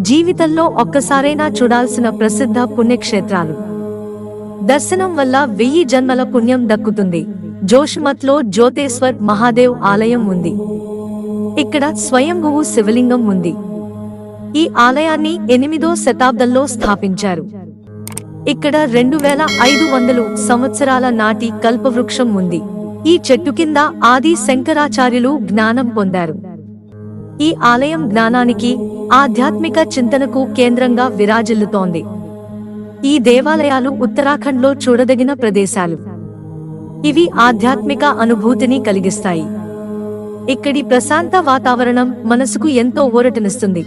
జీవితంలో ఒక్కసారైనా చూడాల్సిన ప్రసిద్ధ పుణ్యక్షేత్రాలు. దర్శనం వల్ల వెయ్యి జన్మల పుణ్యం దక్కుతుంది. జోష్మత్లో జ్యోతేశ్వర్ మహాదేవ్ ఆలయం ఉంది. ఇక్కడ స్వయంభువు శివలింగం ఉంది. ఈ ఆలయాన్ని ఎనిమిదో శతాబ్దంలో స్థాపించారు. ఇక్కడ రెండు వేల ఐదు వందలు సంవత్సరాల నాటి కల్పవృక్షం ఉంది. ఈ చెట్టు కింద ఆది శంకరాచార్యులు జ్ఞానం పొందారు. ఈ ఆలయం జ్ఞానానికి ఆధ్యాత్మిక చింతనకు కేంద్రంగా విరాజిల్లుతోంది. ఈ దేవాలయాలు ఉత్తరాఖండ్లో చూడదగిన ప్రదేశాలు. ఇవి ఆధ్యాత్మిక అనుభూతిని కలిగిస్తాయి. ఇక్కడి ప్రశాంత వాతావరణం మనసుకు ఎంతో ఊరటనిస్తుంది.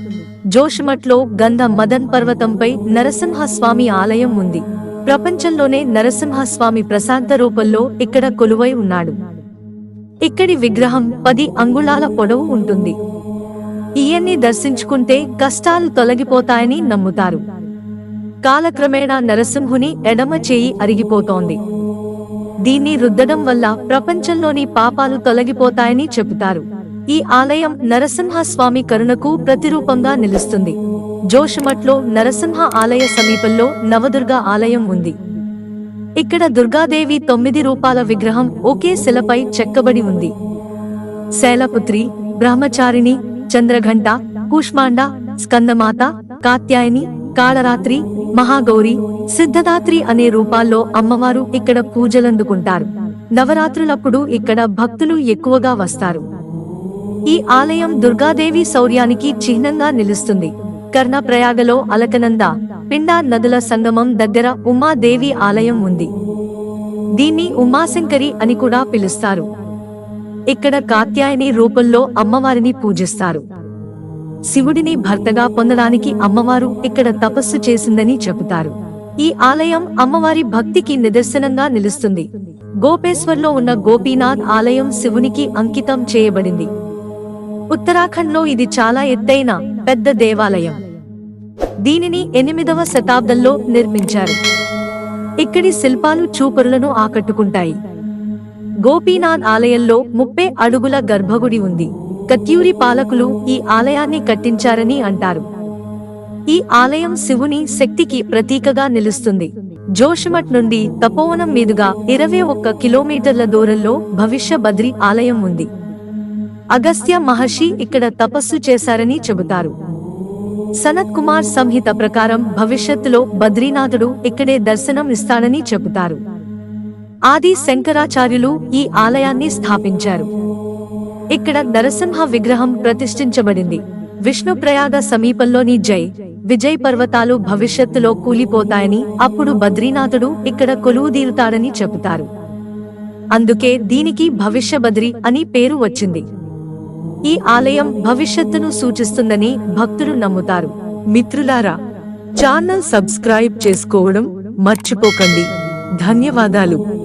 జోషిమట్లో గంధ మదన్ పర్వతంపై నరసింహస్వామి ఆలయం ఉంది. ప్రపంచంలోనే నరసింహస్వామి ప్రశాంత రూపంలో ఇక్కడ కొలువై ఉన్నాడు. ఇక్కడి విగ్రహం పది అంగుళాల పొడవు ఉంటుంది. ఇయన్ని దర్శించుకుంటే కష్టాలు తొలగిపోతాయని నమ్ముతారు. కాలక్రమేణా నరసింహుని ఎడమ చేయి అరిగిపోతోంది. దీన్ని రుద్దడం వల్ల ప్రపంచంలోని పాపాలు తొలగిపోతాయని చెబుతారు. ఈ ఆలయం నరసింహస్వామి కరుణకు ప్రతిరూపంగా నిలుస్తుంది. జోషమట్లో నరసింహ ఆలయ సమీపంలో నవదుర్గ ఆలయం ఉంది. ఇక్కడ దుర్గాదేవి తొమ్మిది రూపాల విగ్రహం ఒకే శిలపై చెక్కబడి ఉంది. శైలపుత్రి బ్రహ్మచారిణి చంద్రఘంట కూష్మాండ స్కందమాత కాత్యాయని కాళరాత్రి మహాగౌరి సిద్ధదాత్రి అనే రూపాల్లో అమ్మవారు ఇక్కడ పూజలందుకుంటారు నవరాత్రులప్పుడు ఇక్కడ భక్తులు ఎక్కువగా వస్తారు ఈ ఆలయం దుర్గాదేవి శౌర్యానికి చిహ్నంగా నిలుస్తుంది కర్ణప్రయాగలో అలకనంద పిండా నదుల సంగమం దగ్గర ఉమాదేవి ఆలయం ఉంది దీన్ని ఉమాశంకరి అని కూడా పిలుస్తారు ఇక్కడ కాత్యాయని రూపంలో అమ్మవారిని పూజిస్తారు. శివుడిని భర్తగా పొందడానికి అమ్మవారు ఇక్కడ తపస్సు చేసిందని చెబుతారు. ఈ ఆలయం అమ్మవారి భక్తికి నిదర్శనంగా నిలుస్తుంది. గోపేశ్వర్లో ఉన్న గోపీనాథ్ ఆలయం శివునికి అంకితం చేయబడింది. ఉత్తరాఖండ్లో ఇది చాలా ఎత్తైన పెద్ద దేవాలయం. దీనిని ఎనిమిదవ శతాబ్దంలో నిర్మించారు. ఇక్కడి శిల్పాలు చూపరులను ఆకట్టుకుంటాయి. గోపీనాథ్ ఆలయంలో ముప్పై అడుగుల గర్భగుడి ఉంది. కత్యూరి పాలకులు ఈ ఆలయాన్ని కట్టించారని అంటారు. ఈ ఆలయం శివుని శక్తికి ప్రతీకగా నిలుస్తుంది. జోషిమఠ్ నుండి తపోవనం మీదుగా ఇరవై ఒక్క కిలోమీటర్ల దూరంలో భవిష్య బద్రి ఆలయం ఉంది. అగస్త్య మహర్షి ఇక్కడ తపస్సు చేశారని చెబుతారు. సనత్ కుమార్ సంహిత ప్రకారం భవిష్యత్తులో బద్రీనాథుడు ఇక్కడే దర్శనం ఇస్తాడని చెబుతారు. ఆది శంకరాచార్యులు ఈ ఆలయాన్ని స్థాపించారు. ఇక్కడ నరసింహ విగ్రహం ప్రతిష్ఠించబడింది. విష్ణుప్రయాగ సమీపంలోని జై విజయ్ పర్వతాలు భవిష్యత్తులో కూలిపోతాయని అప్పుడు బద్రీనాథుడు ఇక్కడ కొలువుదీరుతాడని చెబుతారు. అందుకే దీనికి భవిష్య బద్రి అని పేరు వచ్చింది. ఈ ఆలయం భవిష్యత్తును సూచిస్తుందని భక్తులు నమ్ముతారు. మిత్రులారా ఛానల్ సబ్స్క్రైబ్ చేసుకోవడం మర్చిపోకండి. ధన్యవాదాలు.